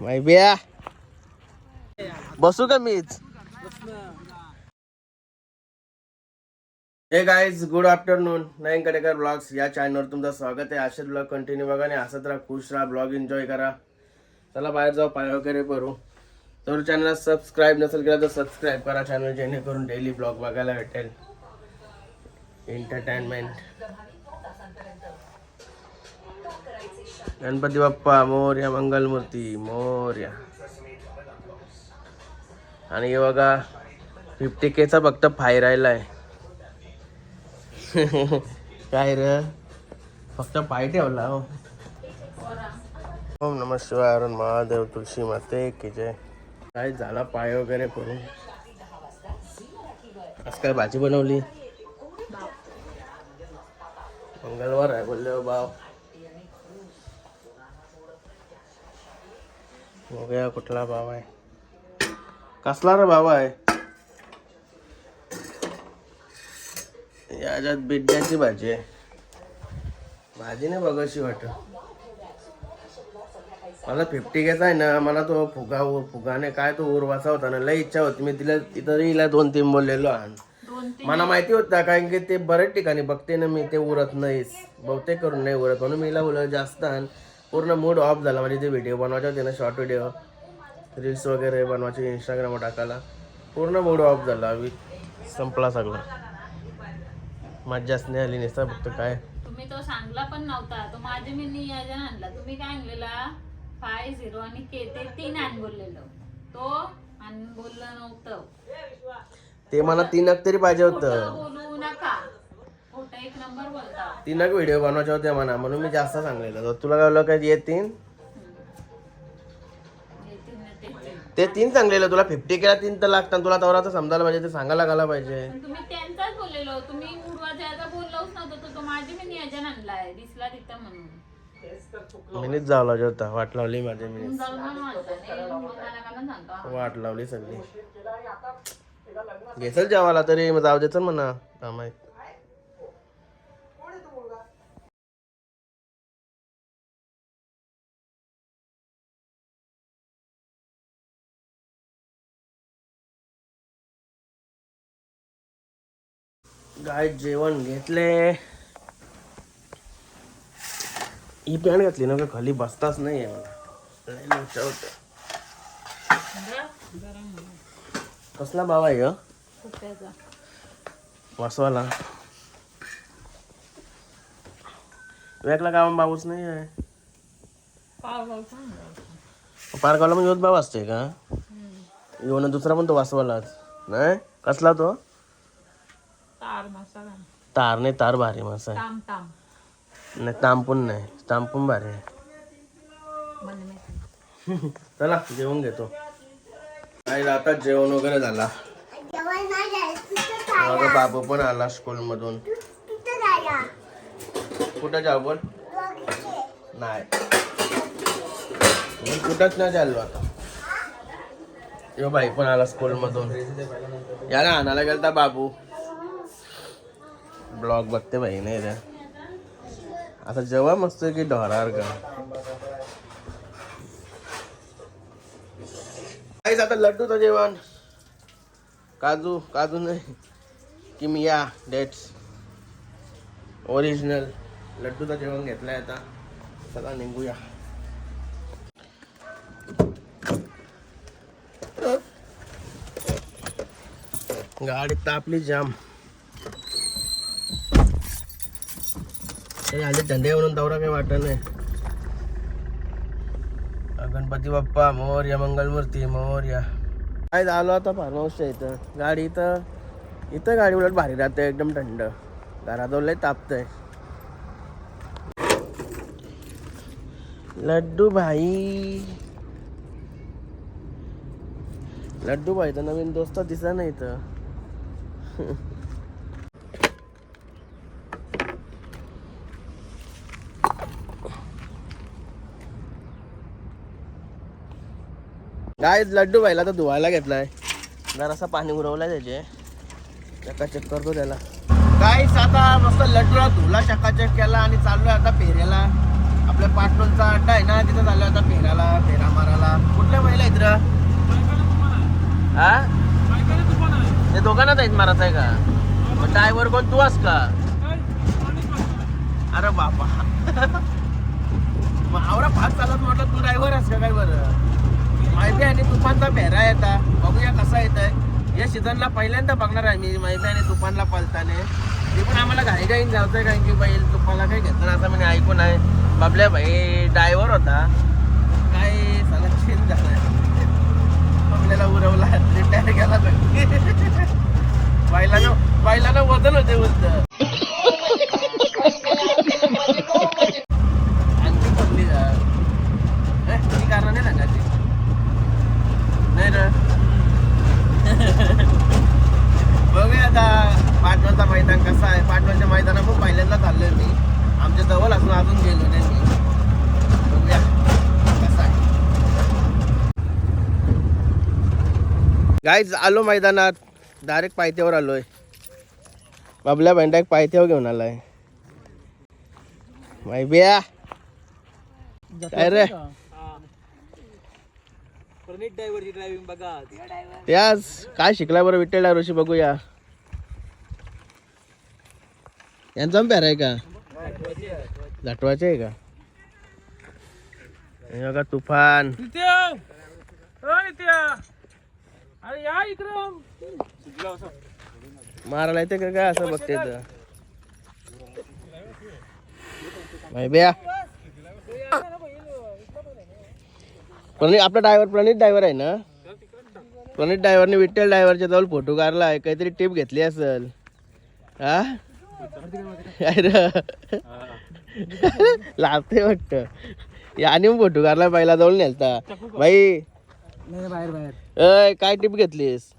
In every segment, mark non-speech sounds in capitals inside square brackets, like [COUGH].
माय बिया. बसू का मीच? Hey guys good afternoon Nayan Kadekar blogs या चॅनलवर तुमचं स्वागत आहे. असेच ब्लॉग कंटिन्यू बघा आणि असंच राहा खुश राहा ब्लॉग एन्जॉय करा. चला बाहेर जाऊ पाय वगैरे करू तर चॅनलला सबस्क्राईब नसेल केला तर सबस्क्राईब करा चॅनल जेणेकरून डेली ब्लॉग बघायला भेटेल. एंटरटेनमेंट गणपती बाप्पा मोर्या मंगलमूर्ती मोर्या. आणि हे बघा फिफ्टी केचा फक्त फाय राहिला आहे काय र? फक्त पाय ठेवला हो. ओम नम शिवाय अरुण महादेव तुळशी माते की जय. काय झाला पाय वगैरे करून आज काय भाजी बनवली? मंगळवार आहे बोलले हो बाव बघूया कुठला भाव आहे. कसला रे भाव आहे? याच्यात बिड्याची भाजी आहे. भाजी नाही बघाशी वाटत. मला फिफ्टी घ्यायचा आहे ना मला तो फुगा फुगाने काय तो उरवाचा होता ना लई इच्छा होती. मी तिला तरी हिला दोन तीन बोललेलो आण मला माहिती होता कारण की ते बऱ्याच ठिकाणी बघते ना मी ते उरत नाहीस. बहुतेक करून नाही उरत. म्हणून मी हिला बोललो जास्त आण. पूर्ण मूड ऑफ झाला. म्हणजे ते व्हिडिओ बनवायचे होते ना शॉर्ट व्हिडिओ रील्स वगैरे बनवायचे इंस्टाग्रामवर टाकायला. पूर्ण मूड ऑफ झाला. वि- संपला सगळा. मज्जाच नाही आली नसता फक्त काय. तुम्ही तो सांगला पण नव्हता. तो माझे मी नियोजन आणला तुम्ही काय आणलेला? फाय झिरो आणि के ते तीन आण बोललेलो तो आणि बोललं नव्हतं. ते मला तीन तरी पाहिजे होतं. बोलू नका खोटं एक नंबर बोलता तीन व्हिडिओ बनवायचे होते म्हणा म्हणून मी जास्त सांगलेलं. तर तुला काय काय येतील ते तीन. ते तीन सांगलेलं तुला फिफ्टी केला तीन तर लागतात तुला तेवढा तर समजायला पाहिजे ते सांगायला लागायला पाहिजे. पण तुम्ही त्यांचाच बोललेलो. तुम्ही उडवायचा बोललोच नव्हतं तर तो माझे मी नियोजन आणलाय दिसला तिथं म्हणून. मीनीच जावं होता वाट लावली माझ्या सांगता वाट लावली सगळी. घेसल जेवायला तरी जाऊ देच म्हणा. काम गाय जेवण घेतले. ही पॅन्ट घातली ना का खाली बसताच नाही आहे मला कसला भाव आहे ग? वासवाला वेगळा गावा भाऊच नाही आहे. पाव पाव सांग पारगावला म्हणजे भाव असते का? येऊन दुसरा पण तो वासवालाच नाही? कसला तो? तार मसाला तार नाही तार भारी मासा आहे. ताम ताम. नाही तांपून नाही तांपून भारी आहे. चला जेवण घेतो. नाही आता जेवण वगैरे झाला. बघा बाबू पण आला स्कूल मधून कुठं जाऊ बोल? नाही. मी कुठंच नाही चाललो आता. यो बाई पण आला स्कूल मधून याला आणायला गेलता बाबू. ब्लॉग बघते बहिणी नाही रे. आता जेव्हा मस्त की ढोरार काहीच आता लड्डूचं जेवण. काजू काजू नाही किमिया डेट्स ओरिजिनल लड्डूचं जेवण घेतलंय आता. चला निघूया. गाडी तापली जाम. तरी आले धंदे म्हणून दौरा काही वाटत नाही. गणपती बाप्पा मोर्या मंगलमूर्ती मोर्या काय झालं आता फार्म हाऊसच्या इथं. गाडी इथं इथं गाडी उलट भारी राहते एकदम थंड. घरात लय तापतंय. लड्डू भाई. लड्डू भाई तर नवीन दोस्त दिसा नाही इथं. [LAUGHS] काय लड्डू व्हायला तर धुवायला घेतलाय. जरासा पाणी उरवलाय त्याचे. चकाचक करतो त्याला. काय आता मस्त लड्डूला धुला चकाचक केला आणि चाललोय आता फेऱ्याला. आपल्या पाटलोनचा अड्डा आहे ना तिथं चाललोय आता फेऱ्याला फेरा मारायला. मित्र हा? ते दोघांनाच आहेत मारत आहे का? मग ड्रायव्हर कोण? तू अस का? अरे बापा [LAUGHS] मग आवरा फास्ट चालत म्हटलं तू ड्रायव्हर आहेस का काय बरं? माहिती आहे आणि तुफानचा फेरा येता बघूया कसा येत आहे या सीझनला पहिल्यांदा बघणार आहे मी. माहिती आहे आणि तुफानला पलताने. ते पण आम्हाला घाई घाईन आहे कारण की बैल तुफानला काही घेतलं असं म्हणजे ऐकून आहे. बाबल्या भाई ड्रायव्हर होता. काय सला चेंज झालाय. आपल्याला उरवला. रिटायर केला बैलानं बैलानं वजन होते बोलत आणखी पडली का ए, ती कारण नाही सांगायची नाही ना बघूया आता पाटणचं मैदान कसं आहे पाटणच्या मैदानात पण पहिल्यांदा चाललोय मी आमच्या जवळ असून अजून गेलो नाही मी बघूया कसं आहे गाईज आलो मैदानात. डायरेक्ट पायथ्यावर आलोय. बाबल्या भाई पायथ्यावर घेऊन आलाय. माय बिया. काय रे? प्रणित ड्रायव्हरची ड्रायव्हिंग बघा ते आज काय शिकला बरं विठ्ठल डायरोशी बघूया. यांचा पेर आहे का? झटवाचे आहे का? हे बघा तुफान. अरे या इकडं. मारायला येते का काय असं बघते तर बिया. प्रणित आपला ड्रायव्हर प्रणित ड्रायव्हर आहे ना? प्रणित ड्रायव्हरने विठ्ठल ड्रायव्हरच्या जवळ फोटो काढला आहे. काहीतरी टिप घेतली असेल. हा? लागते वाटत. याने फोटो काढला पहिला जवळ नेलता. भाई नाही बाहेर बाहेर. अय काय टिप घेतलीस?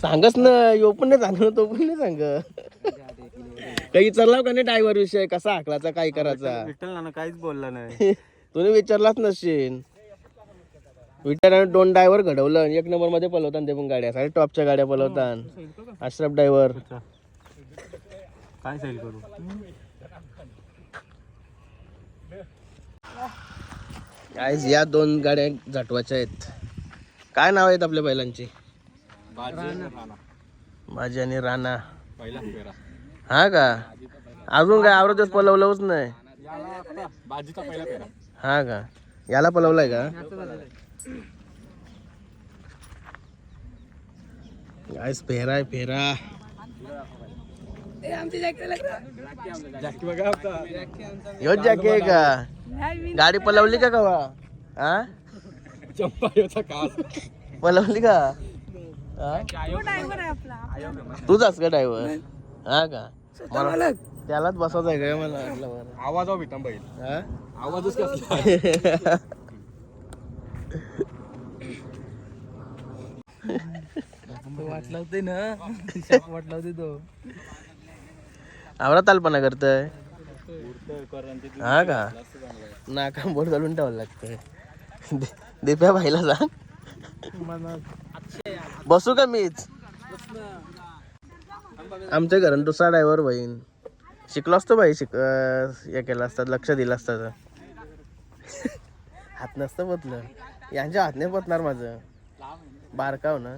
सांगच ना यो पण नाही सांग तो पण नाही सांग काही विचारला का नाही ड्रायव्हर विषय? कसा हाकलाचा काय करायचा? विठ्ठल नाना काहीच बोलला नाही. [LAUGHS] तुम्ही विचारलाच नसशील. विचाराने दोन ड्रायव्हर घडवलं एक नंबरमध्ये पलवतात ते पण गाड्या साडे टॉपच्या गाड्या पलवतात अश्रफ ड्रायव्हर काय सैल करू? गाईज या दोन गाड्या झटवाच्या आहेत. काय नाव आहेत आपल्या बैलांची? माझी आणि राणा. पहिला फेरा. हा का? अजून काय आवडतच पलवलंच नाही. बाजीचा पहिला फेरा. हा का? याला पलवलाय का? गाईस फेरा आहे फेरा. जाकी बघा आता ह्योच जॅकी आहे का? गाडी पलवली का कवा? हा चंपा योचा कास. पलवली का? हा? तूच का ड्रायव्हर हा का? मला त्यालाच बसवत आहे का मला वाटलं बरं. आवाज हवा भेटा बैल. हा? आवाजच कसला वाटला होते ना? [LAUGHS] वाटला होते तो. आवरा तालपणा करतय? हा का? नाका बोट घालून ठेवायला लागतंय दिप्या भाईला सांग. बसू का मीच? आमच्या घरात दुसरा ड्रायव्हर बहीण. शिकलो असतो भाई शिक हे केलं असतात लक्ष दिलं असतं हात नसतं पोतलं. यांच्या हात नाही पोतणार माझं. बारकाव ना.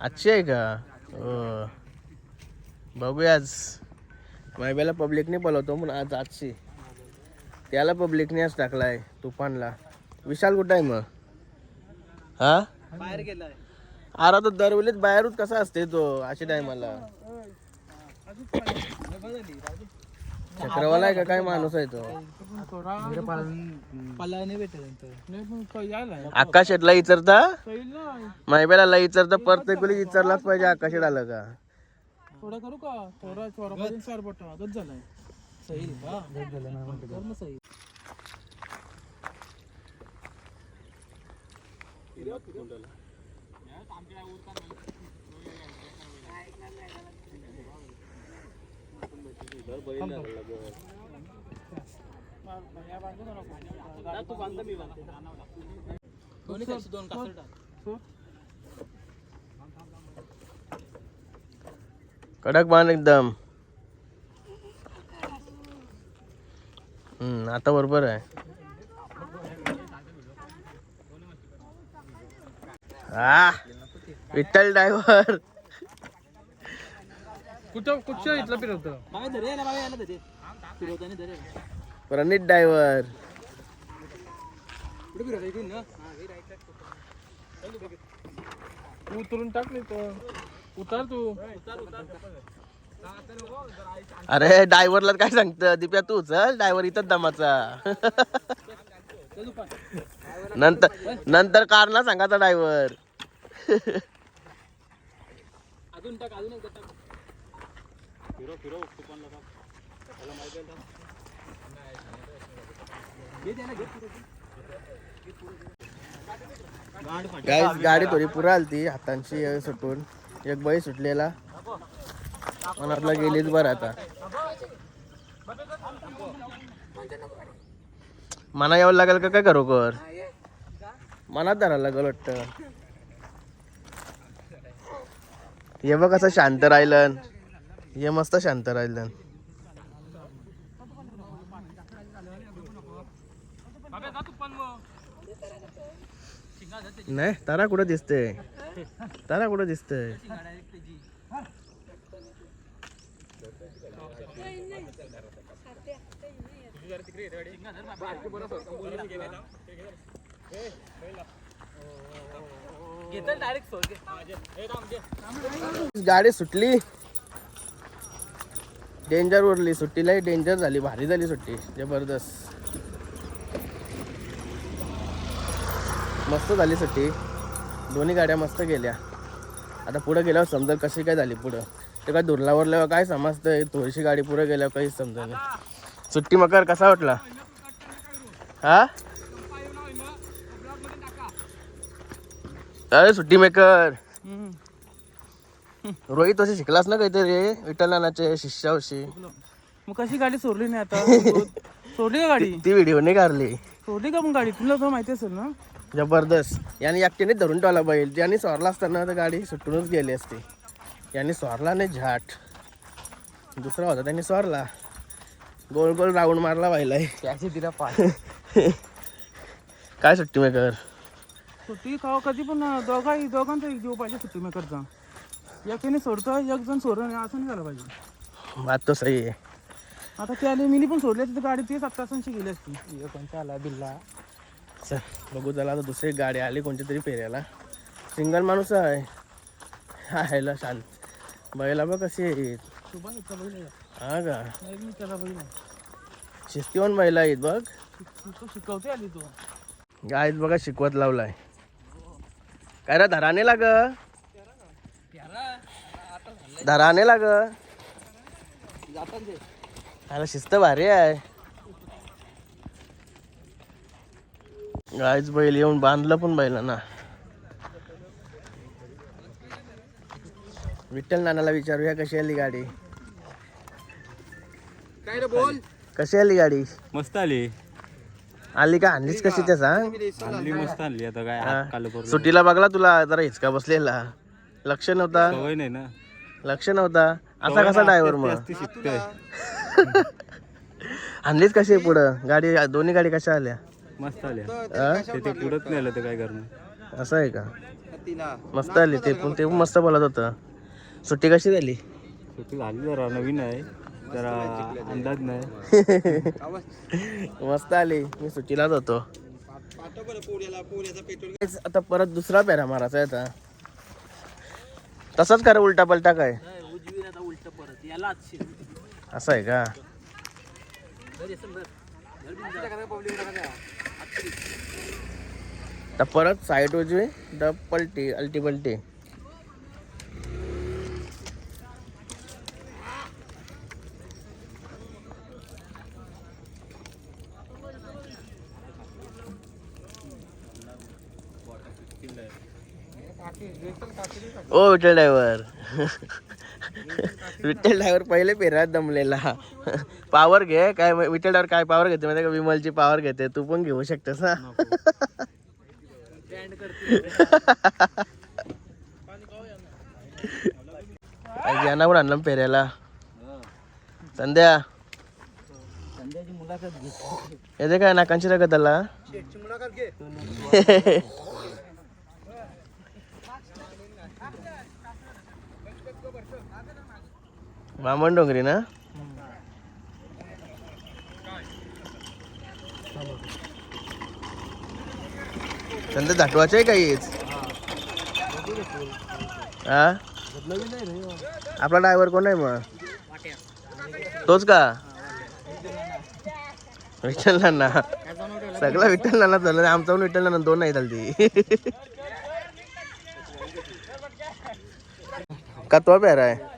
आजची आहे का हो बघूयाच मायब्याला पब्लिकने बोलवतो म्हणून आज आजची. त्याला पब्लिकने आज टाकलाय तुफानला. विशाल कुठं आहे मग? हा? बाहेर गेलाय अरे तो दरवेळीच बाहेरच कसा असते तो अशा टायमाला चक्रवाला आहे का? काय माणूस आहे तो? पल्ला नाही आकाश शेटला विचारता मायब्याला लई विचारता प्रत्येक वेळी विचारलाच पाहिजे आकाश आलं का? थोडा करू का थोडा चोरा चार बटन आजच झालाय सही. का झालं ना दोन कासर टाक कडक बांध एकदम. हम्म आता बरोबर आहे. हा विठ्ठल ड्रायव्हर कुठं कुठच्या इथलं फिरवतं? फिरवताना धरे प्रणित ड्रायव्हर कुठे फिरवता? इथून ना? तू उतरून टाक नाही तर. उतार तू. अरे ड्रायव्हरला काय सांगतं? दिप्या तू चल ड्रायव्हर इथंच दमाचा. नंतर नंतर कारला सांगायचा ड्रायव्हर अजून टाक अजून एकदा टाक गाडी गाडी थोडी पुरा आलती हातांची सुटून. एक बाई सुटलेला. मनातला आपला गेलीच बरं आता. मना यावं लागेल का? काय करू कर? मनात धरायला लागल वाटतं. हे बघ कसं शांत राहिलं. हे मस्त शांत राहिलं नाही तारा कुठं दिसतंय? तारा कुठं दिसतंय? गाडी सुटली. डेंजर उरली सुट्टीलाही डेंजर झाली भारी झाली सुट्टी. जबरदस्त. मस्त झाली सुट्टी. दोन्ही गाड्या मस्त गेल्या. आता पुढं गेल्यावर समजेल कशी काय झाली पुढं. ते काय दुर्लावरल्यावर काय समजतं थोडीशी गाडी पुढं गेल्यावर काहीच समजा नाही. सुट्टी मकर कसा वाटला? हा? अरे सुट्टी मेकर. रोहित असे शिकलास ना काहीतरी? विठ्ठल नानाचे शिष्यावशी मग कशी गाडी सोडली नाही आता? [LAUGHS] सोडली का गाडी? ती व्हिडिओ नाही काढली. सोडली का मग गाडी? तुला तर माहिती असेल ना. जबरदस्त. याने एकट्याने धरून ठेवला बैल. ज्याने स्वारला असताना तर गाडी सुटूनच गेली असती. याने स्वारला नाही झाट. दुसरा होता त्यांनी स्वारला. गोल गोल राऊंड मारला व्हायला त्याची तिला [LAUGHS] पाच काय सुट्टी मेकर? सुट्टी खावा कधी पण दोघा दोघांचा एक जीव पाहिजे सुट्टी मेकरचा. एकाने सोडतो एक जण सोडलं नाही असं नाही झालं पाहिजे. बात तो सही आहे. आता ते आले मिनी पण सोडले तर गाडी ते सात तासांची गेली असती. कोणता आला? बिल्ला. चल बघू त्याला आता दुसरी गाडी आली कोणती तरी फेऱ्याला सिंगल माणूस आहे. हायला शांत बैला बघ कशी आहेत शुभा घेतला बघितलं हा का? नाही मी त्याला बघितलं शिस्तीवन बैला आहेत बघ. तो शिकवते आली तो. गायत बघा शिकवत लावलाय. काय रे धराने लाग? धराने लाग। त्याला शिस्त भारी आहे. गायच बैल येऊन बांधलं पण बैलांना. विठ्ठल नानाला विचारूया कशी आली गाडी. काय रे बोल? कशी आली गाडी? मस्त आली. आली का? आणलीच कशी ते सांग. आणली मस्त आणली. आता काय. हात काल करून सुट्टीला बघला तुला जरा हिचका बसलेला. लक्ष नव्हता. सवय नाही ना. लक्ष नव्हता. असा कसा ड्रायव्हर मग? ती शिकतोय. [LAUGHS] आणलीच कशी पुढं? गाडी दोन्ही गाडी कशा आल्या? मस्त आली अं? ते ते पुढत नाही आलं तर काय करणार असं आहे का? मस्त आली ते पण ते पण मस्त बोलत होतं. सुट्टी कशी झाली? सुट्टी झाली जरा नवीन आहे. जरा अंदाज नाही. [LAUGHS] मस्त आली. मी सुट्टीलाच होतो. आता परत दुसरा पेरा मारायचा आहे आता. तसंच करा उलटा पलटा काय उजवी आता उलट परत. याला असं आहे का? तर परत साईड उजवी डब पलटी अलटी पलटी. ओ विठ्ठल ड्रायव्हर. [LAUGHS] विठ्ठल ड्रायव्हर पहिले पेरात दमलेला. पावर घे काय विठ्ठल ड्रायव्हर काय पावर घेते माहिती का? विमलची पावर घेते तू पण घेऊ शकतेस ना यांना पण आणलं पेऱ्याला संध्या. संध्याची मुलाखत घेतली येते काय नाकांची रगत आला [LAUGHS] मामन डोंगरी ना? संध्या धाटवाचे आहे काहीच हा? आपला ड्रायव्हर कोण आहे मग? तोच का? विठ्ठल नाना. सगळं विठ्ठल नाना झालं. आमचा पण विठ्ठल नाना दोन नाही चालते का तो पेरा आहे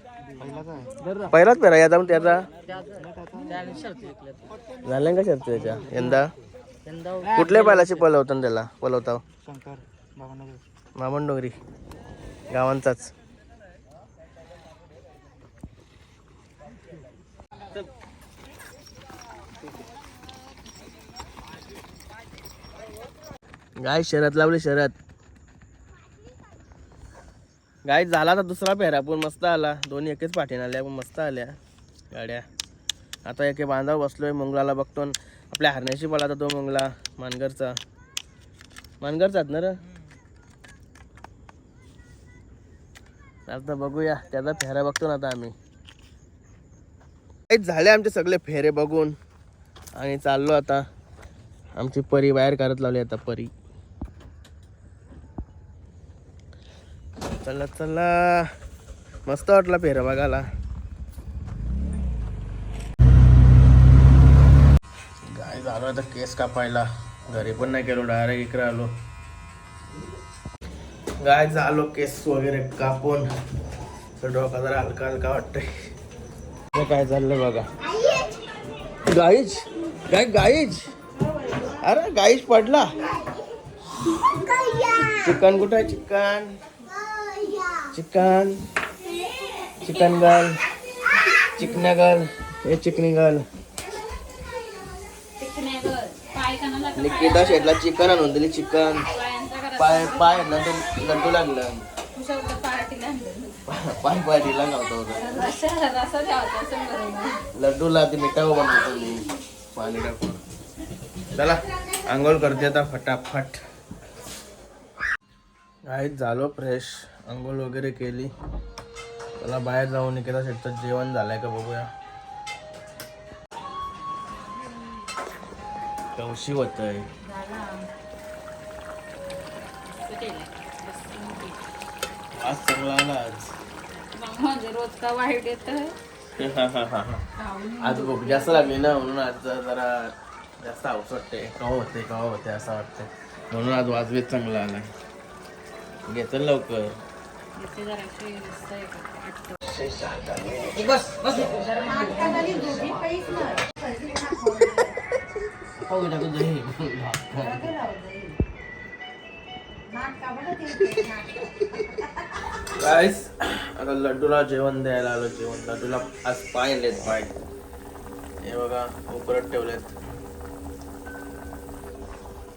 पहिलाच पेरा याचा पण त्याचा. झालं का शर्त त्याच्या यंदा? कुठल्या बैलाची पलवतात त्याला? बाबांना मामन डोंगरी. गावांचाच. गाय शरद लावली शरद. गाय झाला तर दुसरा पेरा पण मस्त आला. दोन्ही एकच पाठीन आल्या. पण मस्त आल्या. गाड्या. आता एके बांधाव बसलोय. मंगलाला बघतो आपल्या हरण्याशी पळा तो मंगला. मानगरचा. मानगरचाच ना र? आता बघूया. त्याचा फेरा बघतो ना आता आम्ही. काहीच झाले आमचे सगळे फेरे बघून. आणि चाललो आता. आमची परी बाहेर करत लावली आता परी. चला चला. मस्त वाटला फेरा बघायला. काय झालो आता केस कापायला. घरी पण नाही गेलो डायरेक्ट इकडे आलो. गाय झालो केस वगैरे कापून. तर डोका जरा हलका हलका वाटतंय. हे काय चाललंय बघा. गाईच काय गाईच अरे गाईच पडला. चिकन कुठं आहे? चिकन चिकन चिकन गर्ल चिकन्या गर्ल हे चिकनी गर्ल निकिता शेटला चिकन आणून दिली चिकन. पाय पाय लड्डू लड्डू लागलं. पाय पाय ढिला नव्हता लड्डूला ते मिठाव बनवतो मी पाणी टाकून. चला आंघोळ करते आता फटाफट. काहीच झालो फ्रेश आंघोळ वगैरे केली. चला बाहेर जाऊन निकेता शेटचं जेवण झालंय का बघूया. कवशी होत आहे आज चांगला आला आज. रोज का वाईट येत [LAUGHS] आज भूक जास्त लागली ना म्हणून आज जरा जास्त हाऊस वाटते. कवा होते कवा होते असं वाटतं म्हणून आज वाजवीत चांगला आला घेतल लवकर. पाहू आता लड्डूला जेवण द्यायला आलो जेवण. लड्डूला आज पाय पाय हे बघा उकरत ठेवलेत.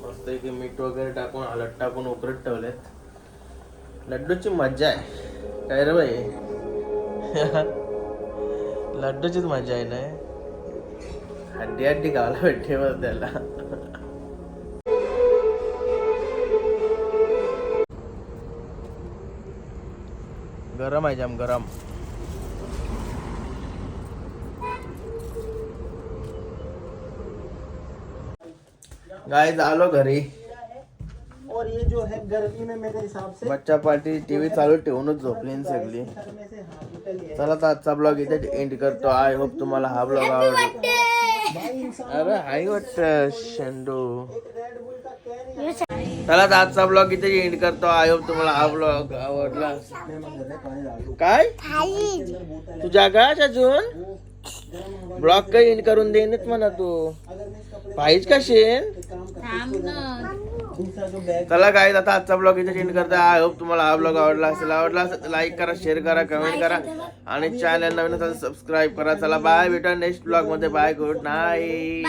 मस्त की मीठ वगैरे टाकून हलत टाकून उकरत ठेवलेत. लड्डूची मज्जा आहे. काय रे बाई? [LAUGHS] लड्डूचीच मजा आहे ना? हड्डी हड्डी गावाला भेटते बघ त्याला. गरम आहे जाम गरम. गाय आलो घरी. जो है गर्मी में मेरे हिसाब से बच्चा पार्टी टीव्ही चालू ठेवूनच झोपली सगळी. चला तर आजचा ब्लॉग इथे एंड करतो. आय होप तुम्हाला हा ब्लॉग आवडला. अरे हाय वाटत शेंडू. चला तर आजचा ब्लॉग इथे एंड करतो. आय होप तुम्हाला हा ब्लॉग आवडला. काय? तुझ्या आकाश अजून? ब्लॉग काही एंड करून देईनच म्हणा तू. पाहिज का शेण थांब ना. चला काय आता आजचा ब्लॉग इथे एंड करता आय होप तुम्हाला हा ब्लॉग आवडला असेल. आवडला असेल तर लाईक करा शेअर करा कमेंट करा. आणि चॅनल नवीन असेल सबस्क्राईब करा. चला बाय भेटा नेक्स्ट ब्लॉगमध्ये. Bye good night